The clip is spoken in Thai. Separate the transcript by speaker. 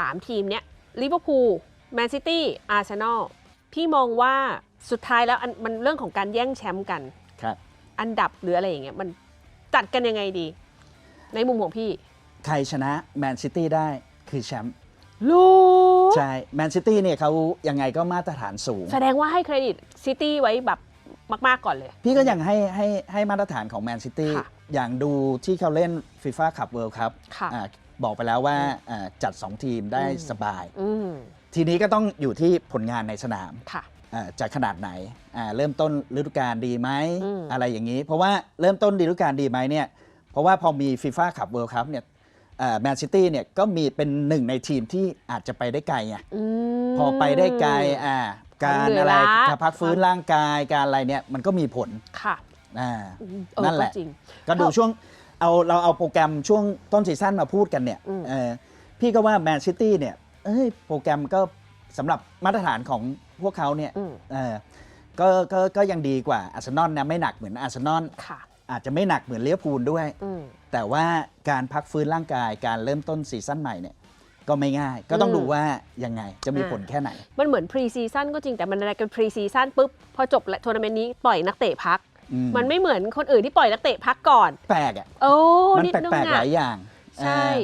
Speaker 1: 3 ทีมเนี้ยลิเวอร์พูลแมนซิตี้อาร์เซนอลพี่มองว่าสุดท้ายแล้วอันมันเรื่องของการแย่งแชมป์กัน
Speaker 2: ครับ
Speaker 1: อันดับหรืออะไรอย่างเงี้ยมันจัดกันยังไงดี ในมุมของพี่
Speaker 2: ใครชนะแมนซิตี้ได้คือแชมป์
Speaker 1: รู้
Speaker 2: ใช่แมนซิตี้เนี่ยเขายังไงก็มาตรฐานสูง
Speaker 1: แสดงว่าให้เครดิตซิตี้ไว้แบบมาก ๆ ก่อนเลย
Speaker 2: พี่ก็ยังให้ให้ให้มาตรฐานของแมนซิตี้
Speaker 1: ค่ะ
Speaker 2: อย่างดูที่เขาเล่นฟีฟ่าคัพเวิลด์ครับ
Speaker 1: ค่ะ
Speaker 2: บอกไปแล้วว่าอ่าจัด 2 ทีมได้
Speaker 1: อืม
Speaker 2: สบาย
Speaker 1: อืม
Speaker 2: ทีนี้ก็ต้องอยู่ที่ผลงานในสนาม
Speaker 1: ค่ะ
Speaker 2: อ่าจะขนาดไหนอ่าเริ่มต้นฤดูกาลดีไหม
Speaker 1: อืม
Speaker 2: อะไรอย่างนี้ เพราะว่าเริ่มต้นฤดูกาลดีไหมเนี่ยเพราะว่าพอมีฟีฟ่าคัพเวิลด์คัพเนี่ยแมนซิตี้เนี่ยก็มีเป็นหนึ่งในทีมที่อาจจะไปได้ไกลไง
Speaker 1: อืม
Speaker 2: พอไปได้ไกลอ่าการ
Speaker 1: เหนื่
Speaker 2: อะ
Speaker 1: อย
Speaker 2: ไร
Speaker 1: ล้า
Speaker 2: การพักฟื้นร่างกายการอะไรเนี่ยมันก็มีผล
Speaker 1: ค่ะ
Speaker 2: อ่า
Speaker 1: อืมเออ
Speaker 2: นั่นแหละ
Speaker 1: ก็จริง
Speaker 2: ก็ดู
Speaker 1: เอา
Speaker 2: ช่วง เอาเราเอาโปรแกรมช่วงต้นซีซั่นมาพูดกันเนี่ย
Speaker 1: อืม
Speaker 2: เออพี่ก็ว่าแมนซิตี้เนี่ยเอ้ยโปรแกรมก็สำหรับมาตรฐานของพวกเขาเนี่ย
Speaker 1: อืม
Speaker 2: เออก็ก็ก็ยังดีกว่าอาร์เซนอลนะไม่หนักเหมือนอาร์เซนอล
Speaker 1: ค่ะ
Speaker 2: อาจจะไม่หนักเหมือนเลี้ยวพูลด้วย
Speaker 1: อืม
Speaker 2: แต่ว่าการพักฟื้นร่างกายการเริ่มต้นซีซั่นใหม่เนี่ยก็ไม่ง่าย ก็ต้อง
Speaker 1: อืม
Speaker 2: ดูว่ายังไงจะมี
Speaker 1: อ่า
Speaker 2: ผลแค่ไหน
Speaker 1: มันเหมือนพรีซีซั่นก็จริงแต่มันอะไรกันพรีซีซั่นปุ๊บ พอจบทัวร์นาเมนต์นี้ปล่อยนักเตะพัก
Speaker 2: อื ม
Speaker 1: มันไม่เหมือนคนอื่นที่ปล่อยนักเตะพักก่อน
Speaker 2: แปลกอะ
Speaker 1: โอ้
Speaker 2: มัน
Speaker 1: นิด
Speaker 2: แป
Speaker 1: นึง
Speaker 2: ลกๆห
Speaker 1: อะ
Speaker 2: ลายอย่าง
Speaker 1: ใช่
Speaker 2: อ่า